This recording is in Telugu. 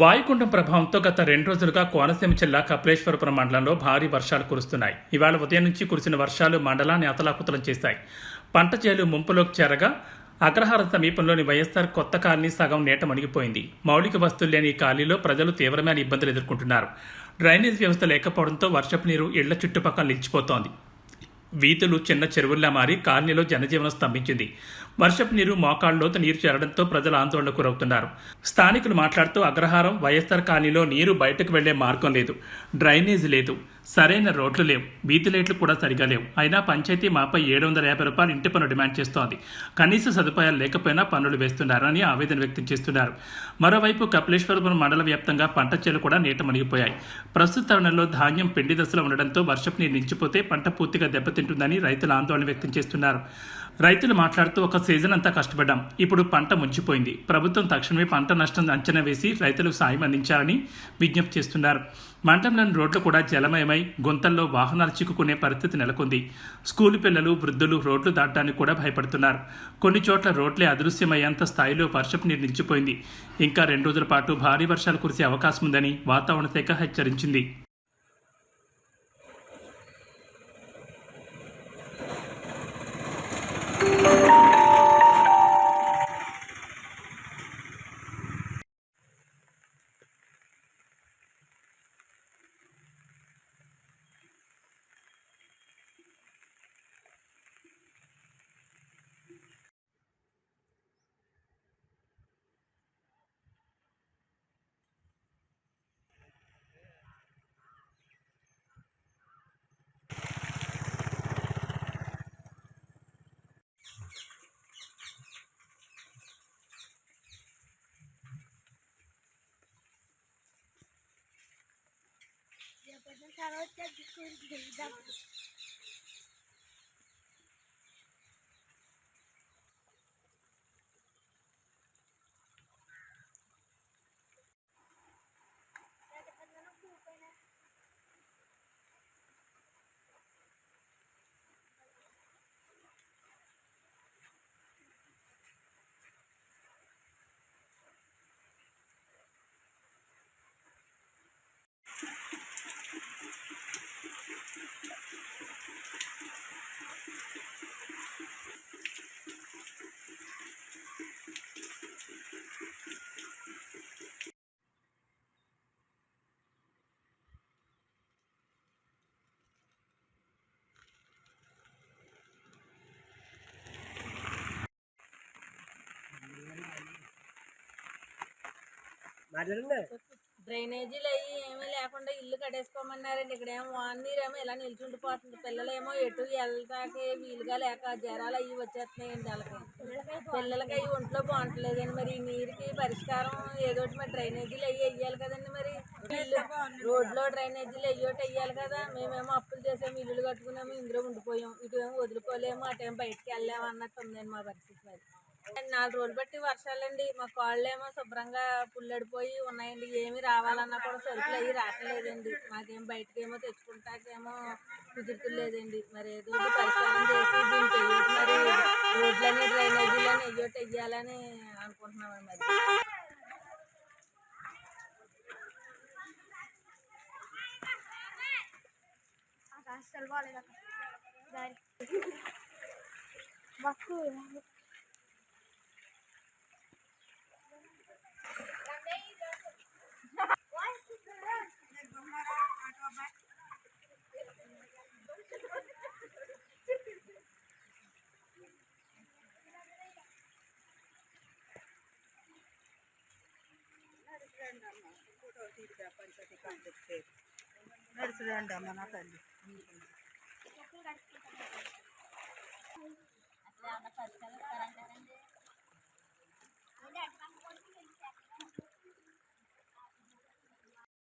వాయుగుండం ప్రభావంతో గత రెండు రోజులుగా కోనసీమ జిల్లా కపిలేశ్వరపురం మండలంలో భారీ వర్షాలు కురుస్తున్నాయి. ఇవాళ ఉదయం నుంచి కురిసిన వర్షాలు మండలాన్ని అతలాకుతలం చేశాయి. పంట చేలు ముంపులోకి చేరగా అగ్రహారం సమీపంలోని వైఎస్ఆర్ కొత్త కాలనీ సగం నేట మునిగిపోయింది. మౌలిక వస్తువులు లేని ఈ కాలనీలో ప్రజలు తీవ్రమైన ఇబ్బందులు ఎదుర్కొంటున్నారు. డ్రైనేజ్ వ్యవస్థ లేకపోవడంతో వర్షపు నీరు ఇళ్ళ చుట్టుపక్కల నిలిచిపోతోంది. వీధులు చిన్న చెరువుల్లా మారి కాలనీలో జనజీవనం స్తంభించింది. వర్షపు నీరు మోకాళ్ళలోతు నీరు చేరడంతో ప్రజలు ఆందోళనకు గురవుతున్నారు. స్థానికులు మాట్లాడుతూ అగ్రహారం వైఎస్ఆర్ కాలనీలో నీరు బయటకు వెళ్ళే మార్గం లేదు. డ్రైనేజ్ లేదు. సరైన రోడ్లు లేవు. వీధి లైట్లు కూడా సరిగా లేవు. అయినా పంచాయతీ మాపై ఏడు వందల యాభై రూపాయలు ఇంటి పన్ను డిమాండ్ చేస్తోంది. కనీస సదుపాయాలు లేకపోయినా పన్నులు వేస్తున్నారని ఆవేదన వ్యక్తం చేస్తున్నారు. మరోవైపు కపిలేశ్వరపురం మండల వ్యాప్తంగా పంట చేలు కూడా నీట మునిగిపోయాయి. ప్రస్తుత తరుణంలో ధాన్యం పిండి దశలో ఉండడంతో వర్షపు నీరు నిలిచిపోతే పంట పూర్తిగా దెబ్బతింటుందని రైతులు ఆందోళన వ్యక్తం చేస్తున్నారు. రైతులు మాట్లాడుతూ ఒక సీజన్ అంతా కష్టపడ్డాం. ఇప్పుడు పంట ముంచిపోయింది. ప్రభుత్వం తక్షణమే పంట నష్టం అంచనా వేసి రైతులకు సాయం అందించాలని విజ్ఞప్తి చేస్తున్నారు. మండలంలోని రోడ్లు కూడా జలమయమై గుంతల్లో వాహనాలు చిక్కుకునే పరిస్థితి నెలకొంది. స్కూలు పిల్లలు వృద్ధులు రోడ్లు దాటడానికి కూడా భయపడుతున్నారు. కొన్ని చోట్ల రోడ్లే అదృశ్యమయ్యేంత స్థాయిలో వర్షపు నీరు నిలిచిపోయింది. ఇంకా రెండు రోజుల పాటు భారీ వర్షాలు కురిసే అవకాశం ఉందని వాతావరణ శాఖ హెచ్చరించింది. Sen orada bir şey డ్రైనేజీలు అయ్యి ఏమీ లేకుండా ఇల్లు కట్టేసుకోమన్నారండి. ఇక్కడ ఏమో వాన నీరేమో ఇలా నిల్చుండిపోతుంది పిల్లలేమో ఎటు వెళ్ళటాకే వీలుగా లేక జ్వరాలు అవి వచ్చేస్తున్నాయండి వాళ్ళకి. పిల్లలకి అవి ఒంట్లో బాగుంటలేదండి మరి. నీరుకి పరిష్కారం ఏదోటి మరి డ్రైనేజీలు అయ్యి వెయ్యాలి కదండి మరి. రోడ్లో డ్రైనేజీలు అయ్యి ఒకటి వెయ్యాలి కదా. మేమేమో అప్పులు చేసాము ఇల్లులు కట్టుకున్నాము ఇందులో ఉండిపోయాం ఇటు ఏమో వదులుకోలేము అటేమో బయటకు వెళ్ళాము అన్నట్టు ఉందండి మా పరిస్థితి మరి. నాలుగు రోజులు బట్టి వర్షాలండి. మా కాళ్ళేమో శుభ్రంగా పుల్లడిపోయి ఉన్నాయండి. ఏమి రావాలన్నా కూడా సరుకులు అవి రావట్లేదండి. మాకేం బయటకేమో తెచ్చుకుంటాకేమో కుదురుతులేదండి మరి ఏదో పరిష్కారం చేసి దీనికి మరి రోడ్లని డ్రైనేజీలని ఏదోటి వెయ్యాలని అనుకుంటున్నామండి మరి. అసలు బాగాలేదు దారి. బస్సు నడుచురండి అమ్మ నా తల్లి అసలు ఏమన్నా పరిష్కారం